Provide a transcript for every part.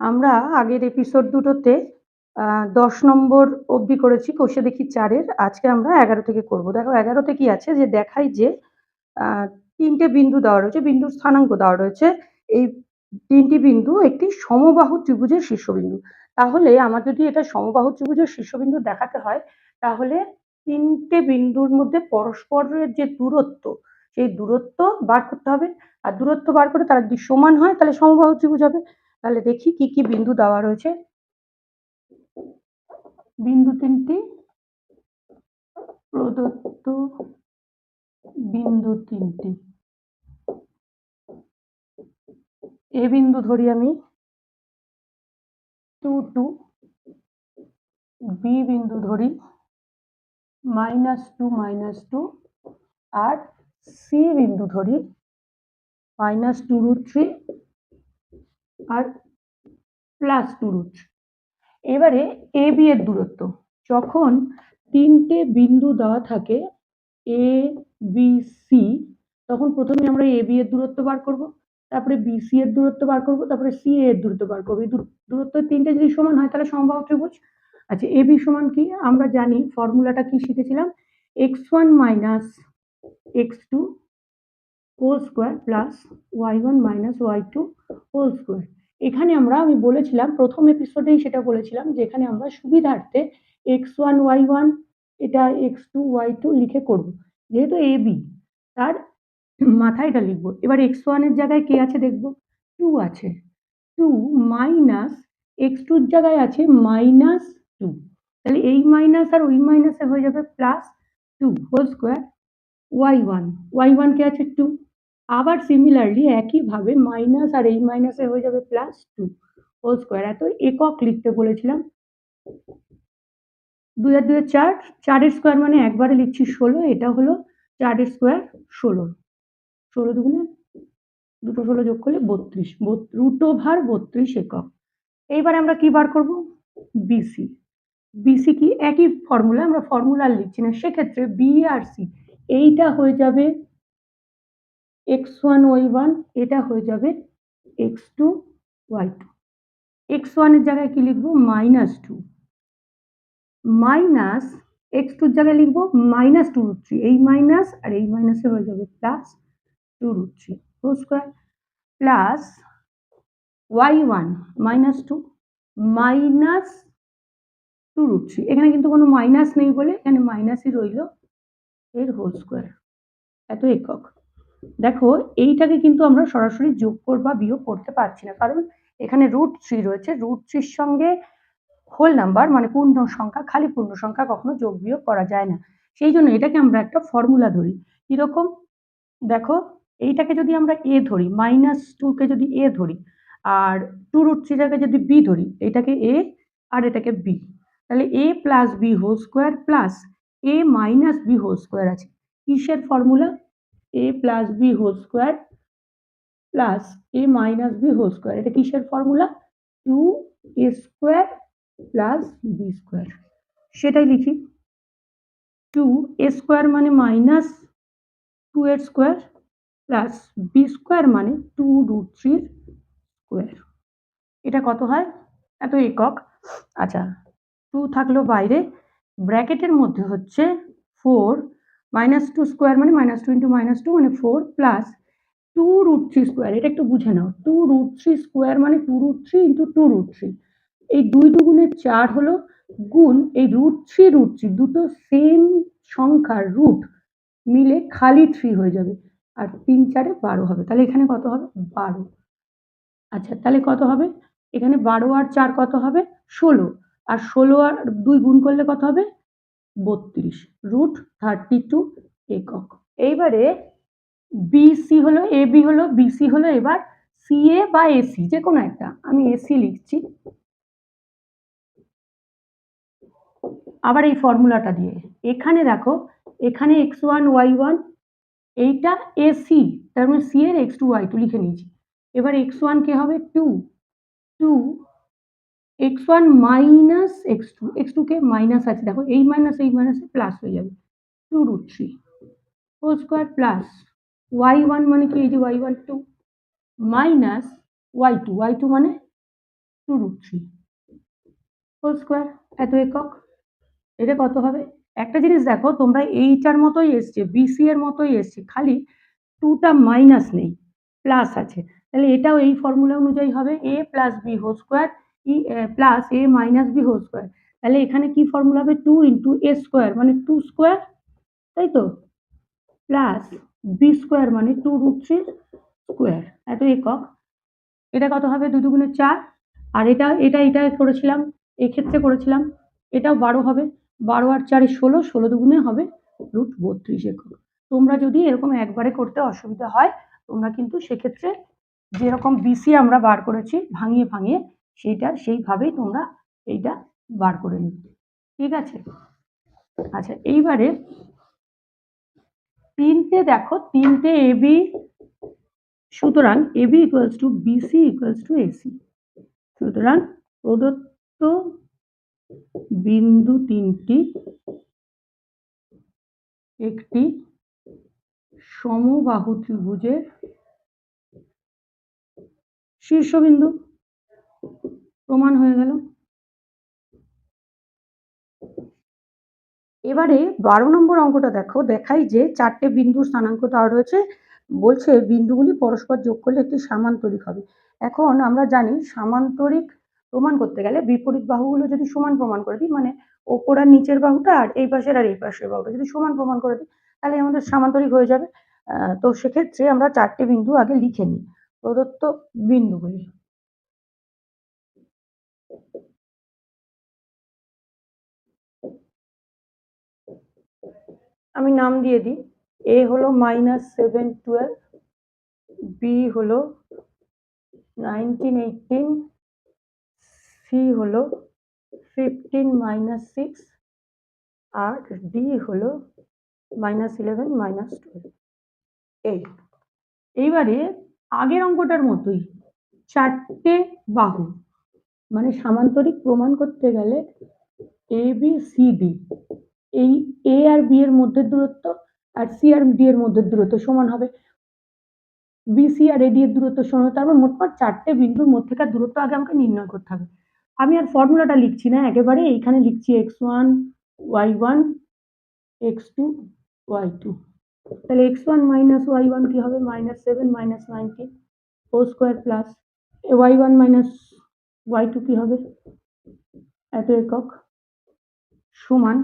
আমরা আগের এপিসোড দুটোতে দশ নম্বর অবধি করেছি কষে দেখি চারের। আজকে আমরা এগারো থেকে করব। দেখো এগারোতে কি আছে? যে দেখাই যে তিনটে বিন্দু দেওয়া রয়েছে, বিন্দুর স্থানাঙ্ক দেওয়া রয়েছে। এই তিনটি বিন্দু একটি সমবাহু ত্রিভুজের শীর্ষবিন্দু। তাহলে আমার যদি এটা সমবাহু ত্রিভুজের শীর্ষবিন্দু দেখাতে হয়, তাহলে তিনটে বিন্দুর মধ্যে পরস্পরের যে দূরত্ব, সেই দূরত্ব বার করতে হবে। আর দূরত্ব বার করে তারা যদি সমান হয়, তাহলে সমবাহু ত্রিভুজ হবে। তাহলে দেখি কি কি বিন্দু দেওয়া রয়েছে। বিন্দু তিনটি, প্রদত্ত বিন্দু তিনটি। এ বিন্দু ধরি আমি। টু টু বি বিন্দু ধরি। মাইনাস টু মাইনাস টু আর সি বিন্দু ধরি। মাইনাস টু রুট থ্রি আর প্লাস টু রুট এবারে এ বি এর দূরত্ব। যখন তিনটে বিন্দু দেওয়া থাকে এ বি সি তখন প্রথমে আমরা এ বি এর দূরত্ব বার করব, তারপরে বি সি এর দূরত্ব বার করব, তারপরে সি এ এর দূরত্ব বার করব। এই দূর- দূরত্ব তিনটে যদি সমান হয়, তাহলে সমবাহু ত্রিভুজ। আচ্ছা এ বি সমান কি? আমরা জানি ফর্মুলাটা কি শিখেছিলাম? X one minus x two whole square plus y one minus y two whole square এখানে আমরা, আমি বলেছিলাম, প্রথম এপিসোডেই সেটা বলেছিলাম যে এখানে আমরা সুবিধার্থে এক্স ওয়ান ওয়াই ওয়ান এটা এক্স টু ওয়াই টু লিখে করব। যেহেতু এ বি তার মাথায় এটা লিখব। এবার এক্স ওয়ানের জায়গায় কে আছে দেখব? টু আছে। টু মাইনাস এক্স টুর জায়গায় আছে মাইনাস টু তাহলে এই মাইনাস আর ওই মাইনাসে হয়ে যাবে plus two whole square y one y one কে আছে টু আবার সিমিলারলি একইভাবে মাইনাস আর এই মাইনাসে হয়ে যাবে প্লাস টু হোল স্কোয়ার এত একক লিখতে বলেছিলাম। দুই আর দুই চার, চারের স্কোয়ার মানে একবারে লিখছি ষোলো, এটা হলো চারের স্কোয়ার ষোলো। ষোলো দুগুণে দুটো ষোলো যোগ করলে বত্রিশ। রুট ওভার বত্রিশ একক। এইবার আমরা কি বার করব? বিসি বিসি কি? একই ফর্মুলা আমরা ফর্মুলা লিখছি না। সেক্ষেত্রে বি আর সি এইটা হয়ে যাবে এক্স ওয়ান ওয়াই ওয়ান এটা হয়ে যাবে x two y two x ওয়ানের জায়গায় কি লিখব? মাইনাস টু মাইনাস এক্স টুর জায়গায় লিখব মাইনাস টু রুট থ্রি এই মাইনাস আর এই মাইনাসে হয়ে যাবে plus two root three whole square plus y one minus two minus two root three এখানে কিন্তু কোনো মাইনাস নেই বলে, এখানে মাইনাসই রইল এর হোল স্কোয়ার এত একক। দেখো, এইটাকে কিন্তু আমরা সরাসরি যোগ কর বা বিয়োগ করতে পারছি না। কারণ এখানে রুট থ্রি রয়েছে। রুট থ্রির সঙ্গে হোল নাম্বার মানে পূর্ণ সংখ্যা, খালি পূর্ণ সংখ্যা কখনো যোগ বিয়োগ করা যায় না। সেই জন্য এটাকে আমরা একটা ফর্মুলা ধরি। কীরকম? দেখো, এইটাকে যদি আমরা এ ধরি মাইনাস টুকে যদি এ ধরি, আর টু রুট থ্রিটাকে যদি বি ধরি, এটাকে এ আর এটাকে বি তাহলে A plus B whole square plus A minus B whole square আছে। কিসের formula A plus B whole square plus A minus B whole square এটা কিসের formula two A square plus B square সেটাই লিখি। Two A square মানে minus two এর square plus B square মানে two root থ্রির স্কোয়ার এটা কত হয়? এত একক। আচ্ছা টু থাকল বাইরে। ব্র্যাকেটের মধ্যে হচ্ছে ফোর মাইনাস টু স্কোয়ার মানে minus two into minus two মানে four plus two root three square এটা একটু বুঝে নাও। টু রুট থ্রি স্কোয়ার মানে two root three into two root three এই দুই দুগুণের চার হলো গুণ এই রুট থ্রি রুট থ্রি দুটো সেম সংখ্যার রুট মিলে খালি থ্রি হয়ে যাবে। আর তিন চারে বারো হবে। তাহলে এখানে কত হবে? বারো। আচ্ছা তাহলে কত হবে? এখানে বারো আর চার কত হবে? ষোলো। আর ষোলো আর দুই গুণ করলে কত হবে? বত্রিশ রুট থার্টি টু একক। এইবারে বিসি হলো এ বি হলো বিসি হলো, এবার সিএ বা এসি যে কোনো একটা। আমি এসি লিখছি। আবার এই ফর্মুলাটা দিয়ে। এখানে দেখো, এখানে এক্স ওয়ান ওয়াই ওয়ান এইটা এসি তার মানে সি এর এক্স টু ওয়াই টু লিখে নিয়েছি। এবার এক্স ওয়ান কে হবে two two x one minus x two x two কে মাইনাস আছে, দেখো, এই মাইনাস এই মাইনাসে প্লাস হয়ে যাবে। Two root three whole square plus y one মানে কি, এই যে y one two minus y two y two মানে two root three whole square এত একক, এটা কত হবে? একটা জিনিস দেখো, তোমরা এইটার মতোই এসছে বিসি এর মতোই এসছে, খালি টুটা মাইনাস নেই প্লাস আছে। তাহলে এটাও এই ফর্মুলা অনুযায়ী হবে A plus B whole square E plus A minus B whole square তাহলে এখানে কি ফর্মুলা হবে? টু ইন্টু এ স্কোয়ার মানে টু স্কোয়ার তাই তো? প্লাস বি স্কোয়ার মানে টু রুট থ্রি স্কোয়ার এত একক। এটা কত হবে? দু দুগুণে চার। আর এটা এটা এটা করেছিলাম, এক্ষেত্রে করেছিলাম, এটাও বারো হবে। বারো আর চারে ষোলো ষোলো দুগুণে হবে রুট বত্রিশ একক। তোমরা যদি এরকম একবারে করতে অসুবিধা হয়, তোমরা কিন্তু সেক্ষেত্রে যেরকম বিসি আমরা বার করেছি, ভাঙিয়ে ভাঙিয়ে সেইটা সেইভাবেই তোমরা এইটা বার করে নিবে ঠিক আছে? আচ্ছা এইবারে তিনটে দেখো, তিনটে এবি সুতরাং AB equals to BC equals to AC সুতরাং প্রদত্ত বিন্দু তিনটি একটি সমবাহু ত্রিভুজের শীর্ষবিন্দু। প্রমাণ হয়ে গেল। এবারে বারো নম্বর অঙ্কটা দেখো। দেখাই যে চারটে বিন্দু স্থানাঙ্ক দেওয়া রয়েছে। বলছে বিন্দুগুলি পরস্পর যোগ করলে একটি সামান্তরিক হবে। এখন আমরা জানি সামান্তরিক প্রমাণ করতে গেলে বিপরীত বাহুগুলো যদি সমান প্রমাণ করে দিই মানে ওপর আর নিচের বাহুটা আর এই পাশের আর এই পাশের বাহুটা যদি সমান প্রমাণ করে দিই, তাহলে আমাদের সামান্তরিক হয়ে যাবে। তো সেক্ষেত্রে আমরা চারটে বিন্দু আগে লিখে নিই। প্রদত্ত বিন্দুগুলি। আমি নাম দিয়ে দিই। এ হলো মাইনাস সেভেন টুয়েলভ বি হলো নাইনটিন সি হলো ফিফটিন মাইনাস সিক্স আর ডি হলো মাইনাস ইলেভেন মাইনাস টুয়েলভ এই। এইবারে আগের অঙ্কটার মতোই চারটে বাহু মানে সামান্তরিক প্রমাণ করতে গেলে এ বি সি ডি এই এ আর বি এর মধ্যে দূরত্ব আর সি আর ডি এর মধ্যে দূরত্ব সমান হবে। বিসি আর এডি এর দূরত্ব সমান হবে। তারপর মোটমাট চারটে বিন্দুর মধ্যেকার দূরত্ব আগে আমাকে নির্ণয় করতে হবে। আমি আর ফর্মুলাটা লিখছি না, একেবারে এইখানে লিখছি x one y one x two y two তাহলে x one minus y one কী হবে? মাইনাস সেভেন মাইনাস নাইনটিন ও square plus y one minus y two কী হবে? এত একক সমান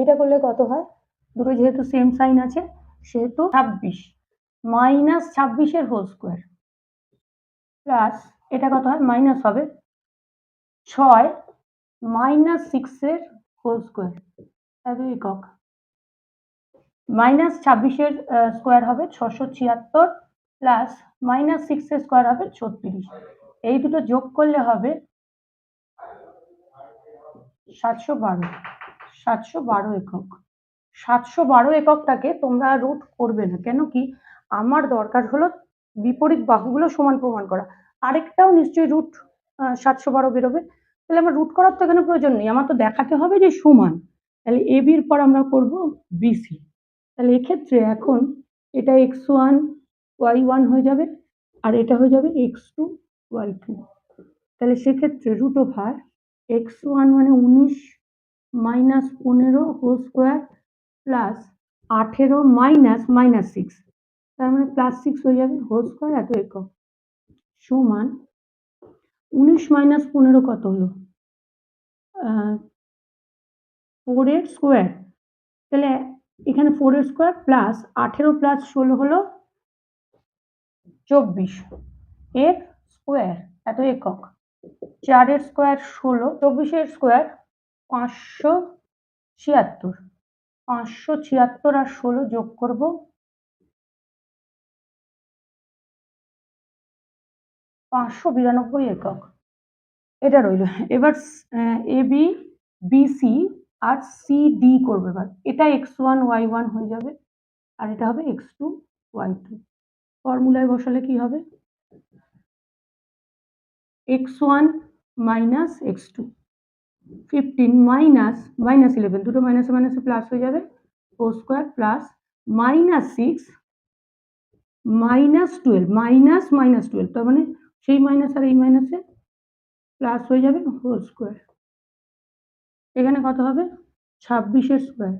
এটা করলে কত হয়? দুটো যেহেতু সেম সাইন আছে, সেহেতু ছাব্বিশ। মাইনাস ছাব্বিশের হোল স্কোয়ার প্লাস এটা কত হয়? মাইনাস হবে ছয়। মাইনাস সিক্সের হোল স্কোয়ার একক। মাইনাস ছাব্বিশের স্কোয়ার হবে ছশো ছিয়াত্তর প্লাস মাইনাস সিক্সের স্কোয়ার হবে ছত্রিশ। এই দুটো যোগ করলে হবে সাতশো বারো। সাতশো বারো একক। সাতশো বারো এককটাকে তোমরা রুট করবে না। কেন কি? আমার দরকার হলো বিপরীত বাহুগুলো সমান প্রমাণ করা। আরেকটাও নিশ্চয়ই রুট সাতশো বারো বেরোবে। তাহলে আমার রুট করার তো এখানে প্রয়োজন নেই। আমার তো দেখাতে হবে যে সমান। তাহলে এ বির পর আমরা করব বিসি তাহলে এক্ষেত্রে এখন এটা এক্স ওয়ান ওয়াই ওয়ান হয়ে যাবে আর এটা হয়ে যাবে এক্স টু ওয়াই টু তাহলে সেক্ষেত্রে রুট ওভার এক্স ওয়ান মানে উনিশ মাইনাস পনেরো হোল স্কোয়ার প্লাস আঠেরো মাইনাস মাইনাস সিক্স। তার মানে প্লাস সিক্স হয়ে যাবে হোল স্কোয়ার এত একক। সমান উনিশ মাইনাস পনেরো কত হলো? ফোরের স্কোয়ার। তাহলে এখানে ফোরের স্কোয়ার প্লাস আঠেরো প্লাস ষোলো হলো চব্বিশ। এর স্কোয়ার এত একক। চারের স্কোয়ার ষোলো, চব্বিশের স্কোয়ার পাঁচশো ছিয়াত্তর। পাঁচশো ছিয়াত্তর আর ষোলো যোগ করব। পাঁচশো বিরানব্বই একক। এটা রইল। এবার, এ, বি বিসি আর সি, ডি করবে এবার। এটা এক্স ওয়ান, ওয়াই ওয়ান হয়ে যাবে। আর এটা হবে এক্স টু, ওয়াই টু। ফর্মুলায় বসালে কি হবে? X one minus x two. Fifteen minus minus eleven দুটো মাইনাসে মাইনাসে প্লাস হয়ে যাবে four square plus minus six minus twelve minus minus twelve তার মানে সেই মাইনাস আর এই মাইনাসে প্লাস হয়ে যাবে হোল স্কোয়ার এখানে কত হবে? ছাব্বিশের স্কোয়ার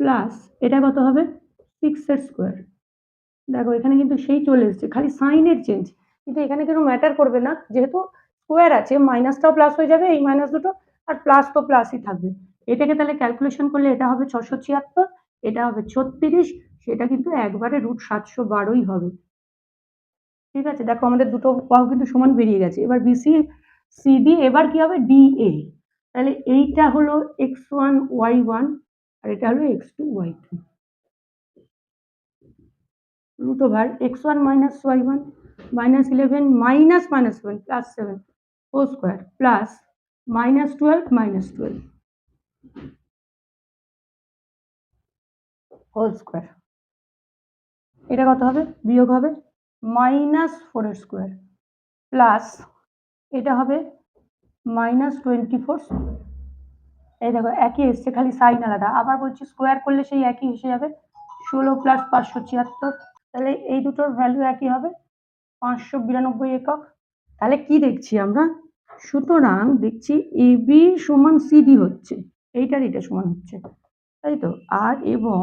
প্লাস এটা কত হবে? সিক্সের স্কোয়ার দেখো, এখানে কিন্তু সেই চলে এসেছে, খালি সাইনের চেঞ্জ কিন্তু এখানে কিন্তু ম্যাটার করবে না, যেহেতু স্কোয়ার আছে মাইনাসটাও প্লাস হয়ে যাবে, এই মাইনাস দুটো, আর প্লাস তো প্লাসই থাকবে। এটাকে তাহলে ক্যালকুলেশন করলে এটা হবে ছশো ছিয়াত্তর, এটা হবে ছত্রিশ, সেটা কিন্তু একবারে রুট সাতশো বারোই হবে। ঠিক আছে? দেখো আমাদের দুটো বাহু কিন্তু সমান বেরিয়ে গেছে। এবার বিসি সিডি এবার কি হবে? ডিএ তাহলে এইটা হলো এক্স ওয়ান ওয়াই ওয়ান আর এটা হলো x two y two root over x1 minus y1 minus 11 minus minus 7 plus 7 whole square plus minus 12 minus 12 whole square. এটা কত হবে? বিয়োগ হবে মাইনাস ফোরের স্কোয়ার প্লাস এটা হবে মাইনাস টোয়েন্টি ফোর এই দেখো, একই এসছে, খালি সাইন আলাদা। আবার বলছি স্কোয়ার করলে সেই একই এসে যাবে। ষোলো প্লাস পাঁচশো ছিয়াত্তর। তাহলে এই দুটোর ভ্যালু একই হবে? পাঁচশো বিরানব্বই একক। তাহলে কি দেখছি আমরা? সুতরাং দেখছি এ বি সমান সিডি হচ্ছে। এইটার এটা সমান হচ্ছে। তাই তো? আর এবং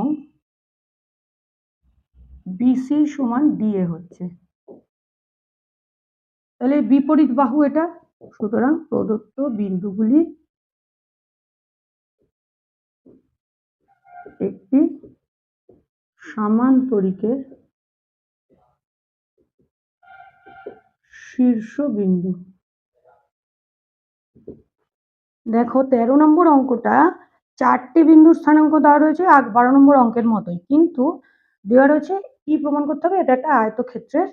বিসি সমান ডিএ হচ্ছে। তাহলে বিপরীত বাহু এটা? সুতরাং প্রদত্ত বিন্দুগুলি একটি সামান্তরিকের শীর্ষবিন্দু দেখো, তেরো নম্বর অঙ্কটা চারটি বিন্দুর স্থানাঙ্ক দেওয়া রয়েছে আর বারো নম্বর অঙ্কের মতোই। কিন্তু দেওয়া রয়েছে কি প্রমাণ করতে হবে? এটা একটা আয়তক্ষেত্রের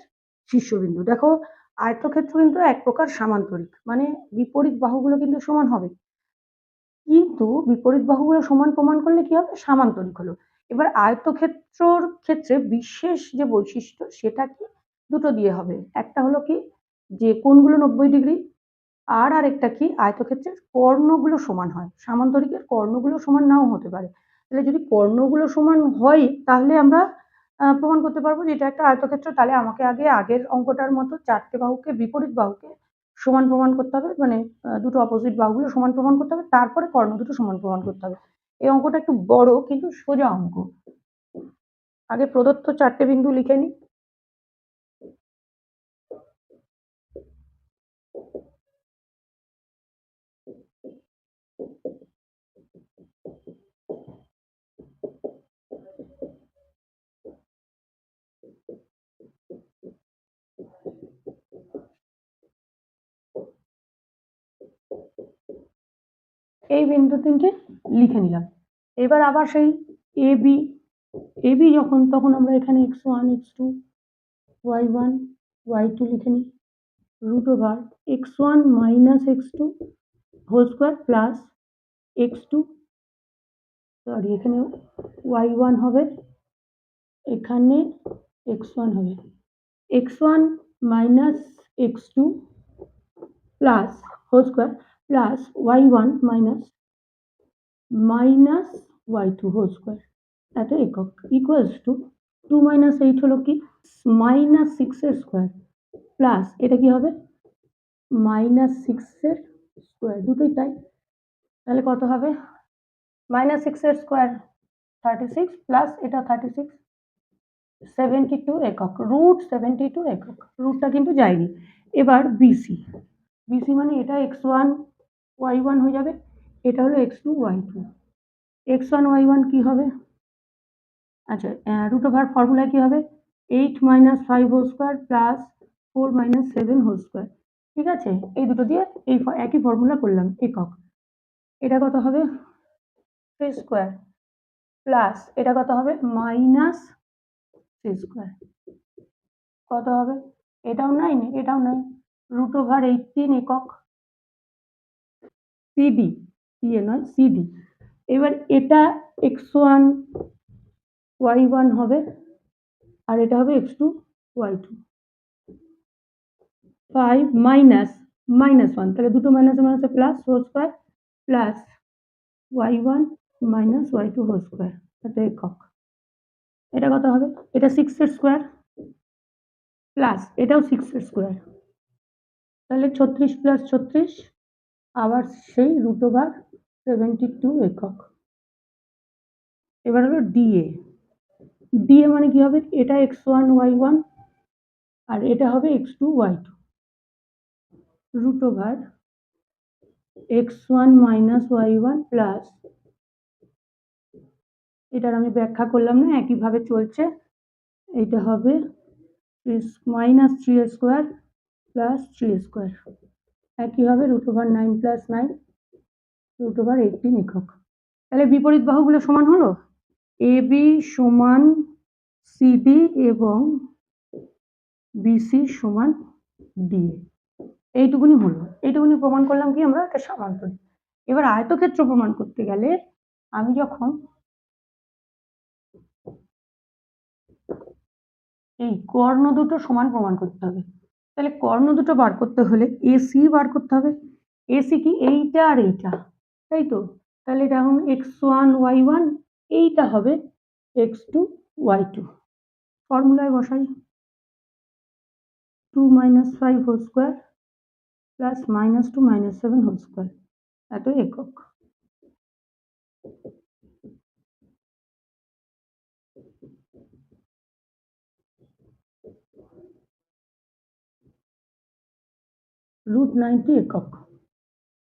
শীর্ষবিন্দু। দেখো, আয়তক্ষেত্র কিন্তু এক প্রকার সামান্তরিক মানে বিপরীত বাহুগুলো কিন্তু সমান হবে। কিন্তু বিপরীত বাহুগুলো সমান প্রমাণ করলে কি হবে? সামান্তরিক হলো। এবার আয়তক্ষেত্রর ক্ষেত্রে বিশেষ যে বৈশিষ্ট্য, সেটা কি? দুটো দিয়ে হবে। একটা হলো কি? যে কোনগুলো নব্বই ডিগ্রি আর আরেকটা কি? আয়তক্ষেত্রের কর্ণগুলো সমান হয়। সামান্তরিকের কর্ণগুলো সমান নাও হতে পারে। তাহলে যদি কর্ণগুলো সমান হয়, তাহলে আমরা প্রমাণ করতে পারব যে এটা একটা আয়তক্ষেত্র। তাহলে আমাকে আগে আগের অঙ্কটার মতো চারটে বাহুকে বিপরীত বাহুকে সমান প্রমাণ করতে হবে। মানে দুটো অপোজিট বাহুগুলো সমান প্রমাণ করতে হবে। তারপরে কর্ণ দুটো সমান প্রমাণ করতে হবে। এই অঙ্কটা একটু বড় কিন্তু সোজা অঙ্ক। আগে প্রদত্ত চারটে বিন্দু লিখে নিই। এই বিন্দু তিনটে লিখে নিলাম। এবার আবার সেই এ বি এ বি যখন, তখন আমরা এখানে x one x two y one y two লিখে নিই। Root over x one minus x two whole square plus x two sorry এখানে ওয়াই ওয়ান হবে, এখানে এক্স ওয়ান হবে। X one minus x two plus whole square plus y one minus minus y two whole square এত একক। Equals to two minus eight হলো কি? Minus সিক্সের square plus এটা কি হবে? মাইনাস সিক্সের স্কোয়ার দুটোই তাই। তাহলে কত হবে? মাইনাস সিক্সের স্কোয়ার থার্টি সিক্স প্লাস এটা থার্টি সিক্স সেভেন্টি টু একক। রুট সেভেন্টি টু একক রুটটা কিন্তু যায়নি। এবার বিসি বিসি মানে এটা এক্স ওয়ান ওয়াই ওয়ান হয়ে যাবে। এটা হলো x two y two x one y one কী হবে? আচ্ছা রুট ওভার ফর্মুলা কী হবে? Eight minus five whole square plus four minus seven whole square ঠিক আছে? এই দুটো দিয়ে এই একই ফর্মুলা করলাম, একক। এটা কত হবে? থ্রি স্কোয়ার প্লাস এটা কত হবে? মাইনাস থ্রি স্কোয়ার কত হবে? এটাও নাইন এটাও নাইন রুট ওভার এইটিন একক। সিডি ইয়ে নয় সিডি এবার এটা এক্স ওয়ান ওয়াই ওয়ান হবে আর এটা হবে x two y two five minus minus one তাহলে দুটো মাইনাস মাইনাসে plus whole square plus y one minus y two whole square এটা একক। এটা কত হবে? এটা সিক্সের স্কোয়ার প্লাস এটাও সিক্সের স্কোয়ার তাহলে ছত্রিশ প্লাস ছত্রিশ আবার সেই রুট ওভার সেভেন্টি টু একক। এবার হলো ডিএ ডিএ মানে কি হবে? এটা এক্স ওয়ান ওয়াই ওয়ান আর এটা হবে x two y two root over x one minus y one plus এটার আমি ব্যাখ্যা করলাম না, একইভাবে চলছে। এটা হবে minus three square plus three square একইভাবে root over nine plus nine root over eighteen একক। তাহলে বিপরীত বাহুগুলো সমান হলো? এ বি সমান সিডি এবং বিসি সমান ডি এইটুকুনি হলো। এইটুকুনি প্রমাণ করলাম কি? আমরা একটা সামান্তরিক। এবার আয়তক্ষেত্র প্রমাণ করতে গেলে আমি যখন এই কর্ণ দুটো সমান প্রমাণ করতে হবে। তাহলে কর্ণ দুটো বার করতে হলে এসি বার করতে হবে। এসি কি? এইটা আর এইটা। তাই তো? তাহলে এটা এখন এক্স ওয়ান ওয়াই ওয়ান এইটা হবে এক্স টু ওয়াই টু ফর্মুলায় বসাই। Two minus five whole square plus minus two minus seven whole square এত একক। রুট নাইনটি একক।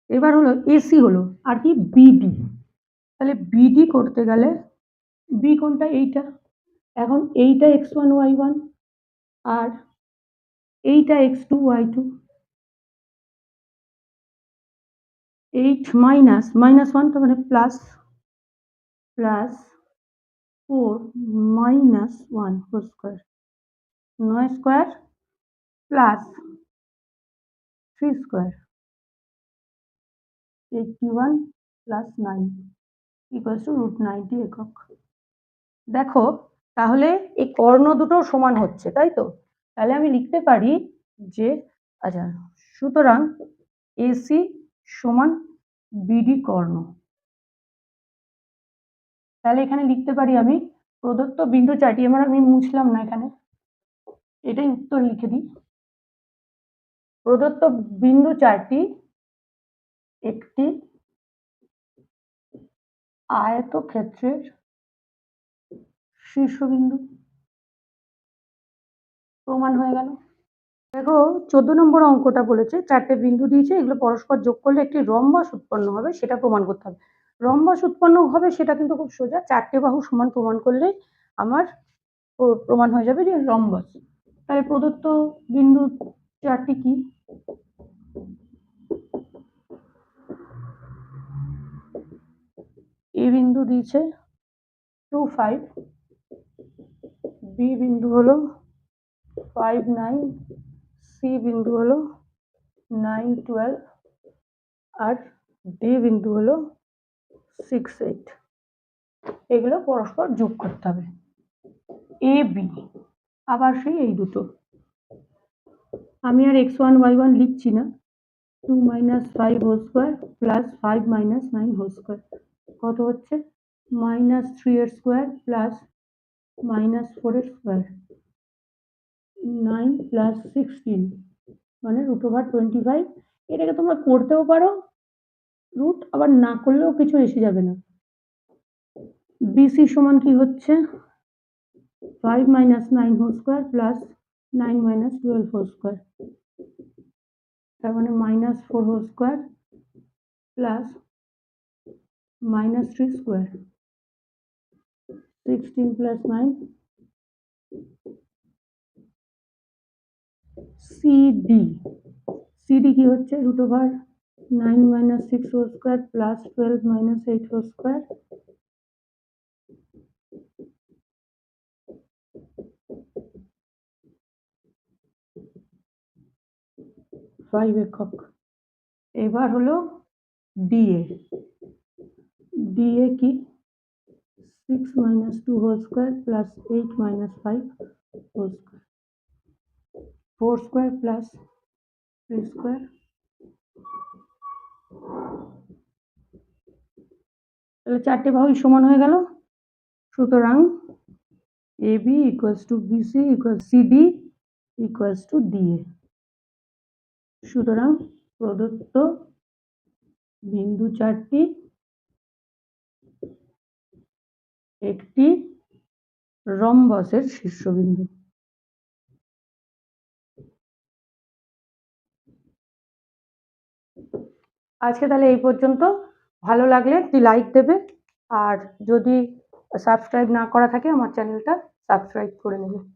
এবার হলো এসি হলো, আর কি বিডি তাহলে বিডি করতে গেলে বি কোনটা? এইটা। এখন এইটা এক্স ওয়ান ওয়াই ওয়ান আর এইটা x two y two eight minus minus one তো মানে plus plus four minus one whole square নয় square plus three square eighty one plus nine equals to root ninety একক। দেখো, তাহলে এই কর্ণ দুটো সমান হচ্ছে, তাই তো? তাহলে আমি লিখতে পারি যে আচ্ছা সুতরাং এসি সমান বিডি কর্ণ। তাহলে এখানে লিখতে পারি আমি, প্রদত্ত বিন্দু চারটি, এবার আমি মুছলাম না এখানে। এটাই উত্তর লিখে দিই। প্রদত্ত বিন্দু চারটি, একটি আয়তক্ষেত্রের শীর্ষবিন্দু। প্রমাণ হয়ে গেল। দেখো, চোদ্দ নম্বর অঙ্কটা বলেছে, চারটে বিন্দু দিয়েছে, এগুলো পরস্পর যোগ করলে একটি রম্বাস উৎপন্ন হবে, সেটা প্রমাণ করতে হবে। রম্বাস উৎপন্ন হবে, সেটা কিন্তু খুব সোজা, চারটে বাহু সমান প্রমাণ করলে আমার প্রমাণ হয়ে যাবে যে রম্বাস। তাহলে প্রদত্ত বিন্দু চারটি কি? এ বিন্দু দিয়েছে টু ফাইভ বি বিন্দু হলো ফাইভ নাইন সি বিন্দু হলো নাইন টুয়েলভ আর ডি বিন্দু হলো সিক্স এইট এগুলো পরস্পর যোগ করতে হবে। এ বি আবার সেই এই দুটো। আমি আর এক্স ওয়ান ওয়াই ওয়ান লিখছি না। Two minus five whole square plus five minus nine whole square কত হচ্ছে? মাইনাস থ্রি এর স্কোয়ার প্লাস মাইনাস ফোর এর স্কোয়ার নাইন প্লাস সিক্সটিন মানে রুট ওভার টোয়েন্টি ফাইভ এটাকে তোমরা করতেও পারো রুট আবার না করলেও কিছু এসে যাবে না। বিসি সমান কি হচ্ছে? Five minus nine whole square plus nine minus twelve whole square তার মানে minus four whole square plus minus 3 square 16 plus 9 CD CD কি হচ্ছে root over 9 minus 6 whole square plus 12 minus 8 whole square একক এবার হলো ডিএ ডিএ কি? Six minus two whole square plus eight minus five whole square four square plus three square তাহলে চারটে বাহুই সমান হয়ে গেল। সুতরাং A B equals to BC equal CD equals to DA সুতরাং প্রদত্ত বিন্দু চারটি একটি রম্বসের শীর্ষবিন্দু। আজকে তাহলে এই পর্যন্ত। ভালো লাগলে একটি লাইক দেবে। আর যদি সাবস্ক্রাইব না করা থাকে, আমার চ্যানেলটা সাবস্ক্রাইব করে নেবে।